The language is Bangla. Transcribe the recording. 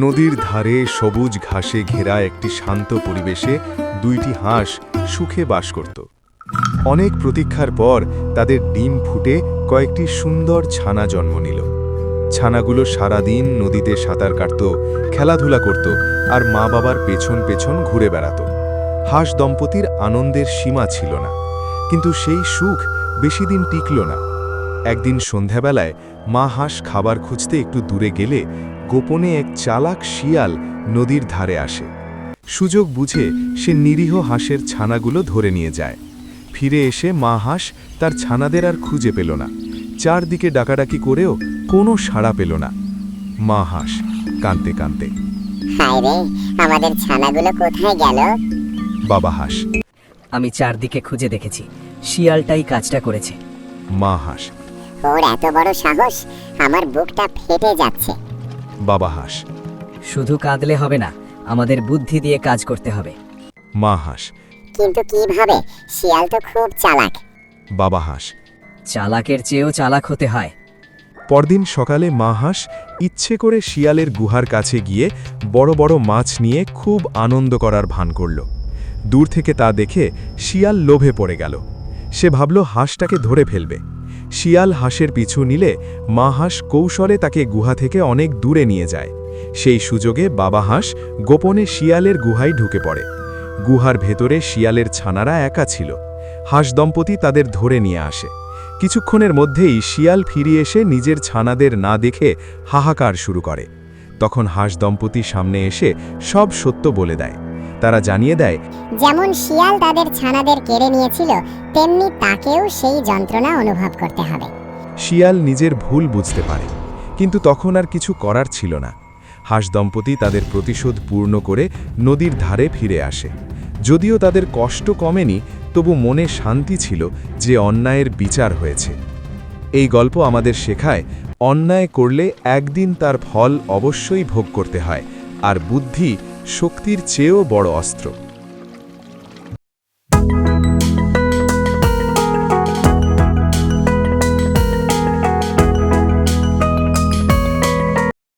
নদীর ধারে সবুজ ঘাসে ঘেরা একটি শান্ত পরিবেশে দুইটি হাঁস সুখে বাস করত। অনেক প্রতীক্ষার পর তাদের ডিম ফুটে কয়েকটি সুন্দর ছানা জন্ম নিল। ছানাগুলো সারাদিন নদীতে সাঁতার কাটত, খেলাধুলা করত আর মা বাবার পেছন পেছন ঘুরে বেড়াত। হাঁস দম্পতির আনন্দের সীমা ছিল না, কিন্তু সেই সুখ বেশি দিন টিকল না। একদিন সন্ধ্যাবেলায় মা হাঁস খাবার খুঁজতে একটু দূরে গেলে গোপনে এক চালাক শিয়াল নদীর ধারে আসে। সুযোগ বুঝে সে নিরীহ হাঁসের ছানাগুলো ধরে নিয়ে যায়। ফিরে এসে মা হাঁস তার ছানাদের আর খুঁজে পেল না। চারদিকে ডাকাডাকি করেও কোনো সাড়া পেল না। মা হাঁস কাঁদতে কাঁদতে হায় রে আমাদের ছানাগুলো কোথায় গেল? বাবা হাঁস আমি চারদিকে খুঁজে দেখেছি। শিয়ালটাই কাজটা করেছে। মা হাঁস ওর এত বড় সাহস আমার বুকটা ফেটে যাচ্ছে। বাবা হাঁস। শুধু কাঁদলে হবে না আমাদের বুদ্ধি দিয়ে কাজ করতে হবে। মা হাঁস। কিন্তু কীভাবে? শিয়াল তো খুব চালাক। বাবা হাঁস। চালাকের চেয়েও চালাক হতে হয়। পরদিন সকালে মা হাঁস ইচ্ছে করে শিয়ালের গুহার কাছে গিয়ে বড় বড় মাছ নিয়ে খুব আনন্দ করার ভান করল। দূর থেকে তা দেখে শিয়াল লোভে পড়ে গেল। সে ভাবল হাঁসটাকে ধরে ফেলবে। শিয়াল হাঁসের পিছু নিলে মা হাঁস কৌশলে তাকে গুহা থেকে অনেক দূরে নিয়ে যায়। সেই সুযোগে বাবা হাঁস গোপনে শিয়ালের গুহায় ঢুকে পড়ে। গুহার ভেতরে শিয়ালের ছানারা একা ছিল। হাঁস দম্পতি তাদের ধরে নিয়ে আসে। কিছুক্ষণের মধ্যেই শিয়াল ফিরে এসে নিজের ছানাদের না দেখে হাহাকার শুরু করে। তখন হাঁস দম্পতি সামনে এসে সব সত্য বলে দেয়। তারা জানিয়ে দেয় যেমন শিয়াল তাদের ছানাদের কেড়ে নিয়েছিল তেমনি তাকেও সেই যন্ত্রণা অনুভব করতে হবে। শিয়াল নিজের ভুল বুঝতে পারে কিন্তু তখন আর কিছু করার ছিল না। হাঁস দম্পতি তাদের প্রতিশোধ পূর্ণ করে নদীর ধারে ফিরে আসে। যদিও তাদের কষ্ট কমেনি তবু মনে শান্তি ছিল যে অন্যায়ের বিচার হয়েছে। এই গল্প আমাদের শেখায় অন্যায় করলে একদিন তার ফল অবশ্যই ভোগ করতে হয় আর বুদ্ধি শক্তির চেয়েও বড় অস্ত্র।